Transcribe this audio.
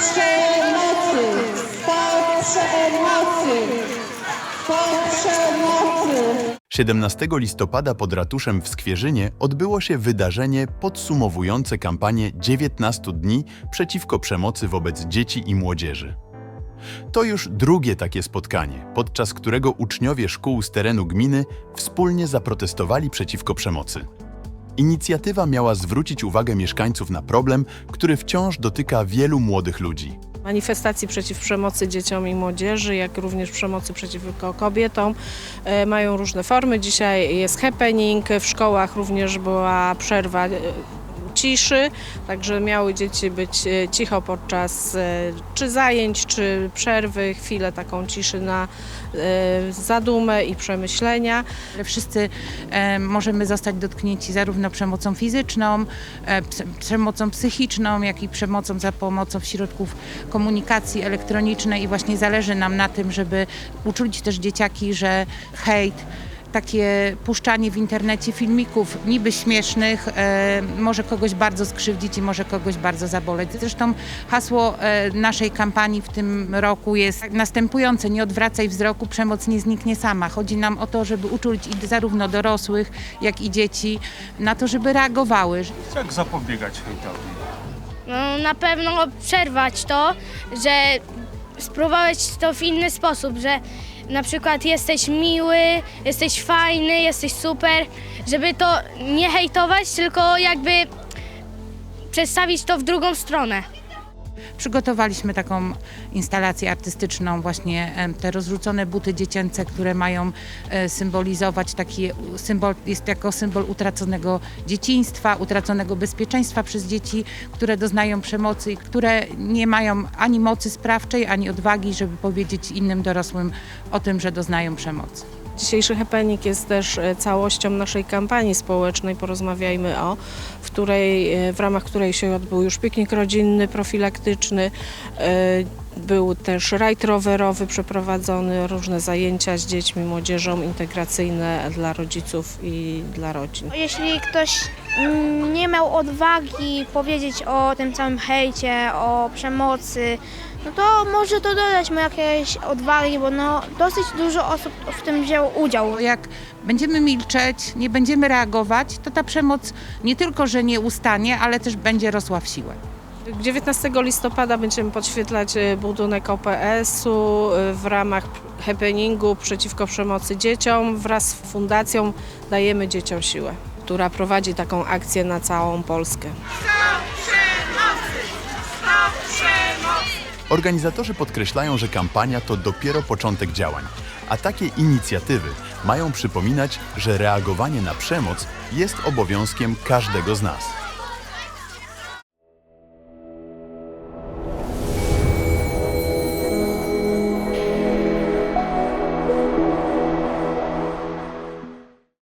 przemocy! Przemocy! 17 listopada pod ratuszem w Skwierzynie odbyło się wydarzenie podsumowujące kampanię 19 dni przeciwko przemocy wobec dzieci i młodzieży. To już drugie takie spotkanie, podczas którego uczniowie szkół z terenu gminy wspólnie zaprotestowali przeciwko przemocy. Inicjatywa miała zwrócić uwagę mieszkańców na problem, który wciąż dotyka wielu młodych ludzi. Manifestacji przeciw przemocy dzieciom i młodzieży, jak również przemocy przeciwko kobietom e, mają różne formy. Dzisiaj jest happening, w szkołach również była przerwa e, ciszy, także miały dzieci być e, cicho podczas e, czy zajęć, czy przerwy, chwilę taką ciszy na e, zadumę i przemyślenia. Wszyscy możemy zostać dotknięci zarówno przemocą fizyczną, przemocą psychiczną, jak i przemocą za pomocą środków komunikacji elektronicznej i właśnie zależy nam na tym, żeby uczulić też dzieciaki, że hejt, takie puszczanie w internecie filmików niby śmiesznych e, może kogoś bardzo skrzywdzić i może kogoś bardzo zaboleć. Zresztą hasło e, naszej kampanii w tym roku jest następujące: nie odwracaj wzroku, przemoc nie zniknie sama. Chodzi nam o to, żeby uczulić i zarówno dorosłych, jak i dzieci na to, żeby reagowały, Jak zapobiegać hejtowi? No, na pewno przerwać to, że spróbować to w inny sposób, że na przykład jesteś miły, jesteś fajny, jesteś super, żeby to nie hejtować, tylko jakby przedstawić to w drugą stronę. Przygotowaliśmy taką instalację artystyczną, właśnie te rozrzucone buty dziecięce, które mają e, symbolizować taki symbol, jest jako symbol utraconego dzieciństwa, utraconego bezpieczeństwa przez dzieci, które doznają przemocy i które nie mają ani mocy sprawczej, ani odwagi, żeby powiedzieć innym dorosłym o tym, że doznają przemocy. Dzisiejszy happening jest też e, całością naszej kampanii społecznej Porozmawiajmy o, w, której, e, w ramach której się odbył już piknik rodzinny, profilaktyczny. e, Był też rajd rowerowy przeprowadzony, różne zajęcia z dziećmi, młodzieżą, integracyjne dla rodziców i dla rodzin. Jeśli ktoś mm, nie miał odwagi powiedzieć o tym całym hejcie, o przemocy, no to może to dodać mu jakiejś odwagi, bo no, dosyć dużo osób w tym wzięło udział. Jak będziemy milczeć, nie będziemy reagować, to ta przemoc nie tylko, że nie ustanie, ale też będzie rosła w siłę. 19 listopada będziemy podświetlać e, budynek OPS-u e, w ramach happeningu przeciwko przemocy dzieciom. Wraz z fundacją Dajemy Dzieciom Siłę, która prowadzi taką akcję na całą Polskę. Organizatorzy podkreślają, że kampania to dopiero początek działań, a takie inicjatywy mają przypominać, że reagowanie na przemoc jest obowiązkiem każdego z nas.